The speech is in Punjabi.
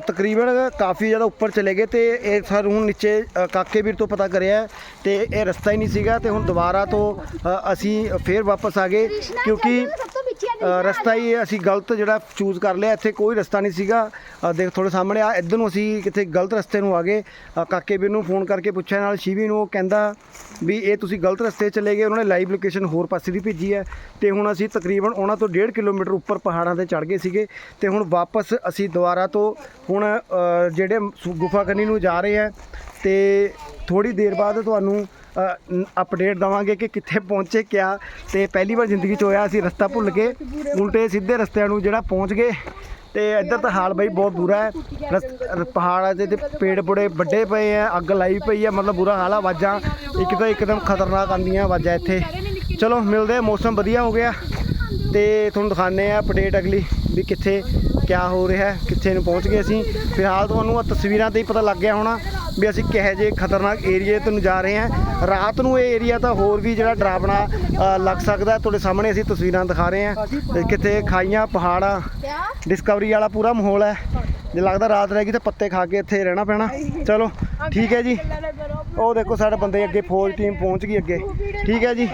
ਤਕਰੀਬਨ ਕਾਫੀ ਜ਼ਿਆਦਾ ਉੱਪਰ ਚਲੇ ਗਏ ਤੇ ਇਹ ਸਰ ਹੁਣ ਨੀਚੇ ਕਾਕੇ ਵੀਰ ਤੋਂ ਪਤਾ ਕਰਿਆ ਤੇ ਇਹ ਰਸਤਾ ਹੀ ਨਹੀਂ ਸੀਗਾ ਤੇ ਹੁਣ ਦੁਬਾਰਾ ਤੋਂ ਅਸੀਂ ਫੇਰ ਵਾਪਸ ਆ ਗਏ ਕਿਉਂਕਿ ਰਸਤਾ ਹੀ ਅਸੀਂ ਗਲਤ ਜਿਹੜਾ ਚੂਜ਼ ਕਰ ਲਿਆ ਇੱਥੇ ਕੋਈ ਰਸਤਾ ਨਹੀਂ ਸੀਗਾ। ਅ, ਦੇਖ ਥੋੜੇ ਸਾਹਮਣੇ ਆ ਇੱਧਰ ਨੂੰ ਅਸੀਂ ਕਿਤੇ ਗਲਤ ਰਸਤੇ ਨੂੰ ਆ ਗਏ। ਅ, ਕਾਕੇ ਵੀਰ ਨੂੰ ਫੋਨ ਕਰਕੇ ਪੁੱਛਿਆ ਨਾਲ ਸ਼ਿਵੀ ਨੂੰ ਉਹ ਕਹਿੰਦਾ ਵੀ ਇਹ ਤੁਸੀਂ ਗਲਤ ਰਸਤੇ ਚਲੇ ਗਏ ਉਹਨਾਂ ਨੇ ਲਾਈਵ ਲੋਕੇਸ਼ਨ ਹੋਰ ਪਾਸੇ ਦੀ ਭੇਜੀ ਹੈ। ਤੇ ਹੁਣ ਅਸੀਂ ਤਕਰੀਬਨ ਉਹਨਾਂ ਤੋਂ 1.5 ਕਿਲੋਮੀਟਰ ਉੱਪਰ ਪਹਾੜਾਂ ਤੇ ਚੜ ਗਏ ਸੀਗੇ। ਤੇ ਹੁਣ ਵਾਪਸ ਅਸੀਂ ਦੁਬਾਰਾ ਤੋਂ ਹੁਣ ਅ, ਜਿਹੜੇ ਗੁਫਾ ਕੰਨੀ ਨੂੰ ਜਾ ਰਹੇ ਆ ਤੇ ਥੋੜੀ ਦੇਰ ਬਾਅਦ ਤੁਹਾਨੂੰ ਅਪਡੇਟ ਦਵਾਂਗੇ ਕਿ ਕਿੱਥੇ ਪਹੁੰਚੇ ਕਿਆ ਤੇ ਪਹਿਲੀ ਵਾਰ ਜ਼ਿੰਦਗੀ 'ਚ ਹੋਇਆ, ਅਸੀਂ ਰਸਤਾ ਭੁੱਲ ਕੇ ਉਲਟੇ ਸਿੱਧੇ ਰਸਤਿਆਂ ਨੂੰ ਜਿਹੜਾ ਪਹੁੰਚ ਗਏ। ਤੇ ਇੱਧਰ ਤਾਂ ਹਾਲ ਬਈ ਬਹੁਤ ਬੁਰਾ ਹੈ। ਰਸ- ਪਹਾੜਾਂ ਦੇ ਤੇ ਪੇੜ ਪੁੜੇ ਵੱਡੇ ਪਏ ਆ, ਅੱਗ ਲਾਈ ਪਈ ਆ, ਮਤਲਬ ਬੁਰਾ ਹਾਲ ਆ, ਆਵਾਜ਼ਾਂ ਇੱਕ ਤਾਂ ਇੱਕਦਮ ਖਤਰਨਾਕ ਆਉਂਦੀਆਂ ਆਵਾਜ਼ਾਂ ਇੱਥੇ। ਚਲੋ, ਮਿਲਦੇ ਆ ਮੌਸਮ ਵਧੀਆ ਹੋ ਗਿਆ। ਤੇ ਤੁਹਾਨੂੰ ਦਿਖਾਣੇ ਆ ਅਪਡੇਟ ਅਗਲੀ, ਵੀ ਕਿੱਥੇ ਕਿਆ ਹੋ ਰਿਹਾ, ਕਿੱਥੇ ਨੂੰ ਪਹੁੰਚ ਗਏ ਅਸੀਂ। ਫਿਲਹਾਲ ਤੁਹਾਨੂੰ ਆ ਤਸਵੀਰਾਂ ਤੇ ਹੀ ਪਤਾ ਲੱਗ ਗਿਆ ਹੋਣਾ। ਵੀ ਅਸੀਂ ਕਿਹੋ ਜਿਹੇ ਖਤਰਨਾਕ ਏਰੀਏ ਤੋਂ ਜਾ ਰਹੇ ਹਾਂ। ਰਾਤ ਨੂੰ ਇਹ ਏਰੀਆ ਤਾਂ ਹੋਰ ਵੀ ਜਿਹੜਾ ਡਰਾਵਣਾ ਲੱਗ ਸਕਦਾ। ਤੁਹਾਡੇ ਸਾਹਮਣੇ ਅਸੀਂ ਤਸਵੀਰਾਂ ਦਿਖਾ ਰਹੇ ਹਾਂ। ਕਿਤੇ ਖਾਈਆਂ ਪਹਾੜਾਂ ਡਿਸਕਵਰੀ ਵਾਲਾ ਪੂਰਾ ਮਾਹੌਲ ਹੈ। ਜੇ ਲੱਗਦਾ ਰਾਤ ਰਹਿ ਗਈ ਤਾਂ ਪੱਤੇ ਖਾ ਕੇ ਇੱਥੇ ਰਹਿਣਾ ਪੈਣਾ। ਚਲੋ ਠੀਕ ਹੈ ਜੀ। ਉਹ ਦੇਖੋ ਸਾਡੇ ਬੰਦੇ ਅੱਗੇ ਫੌਜ ਟੀਮ ਪਹੁੰਚ ਗਈ ਅੱਗੇ। ਠੀਕ ਹੈ ਜੀ।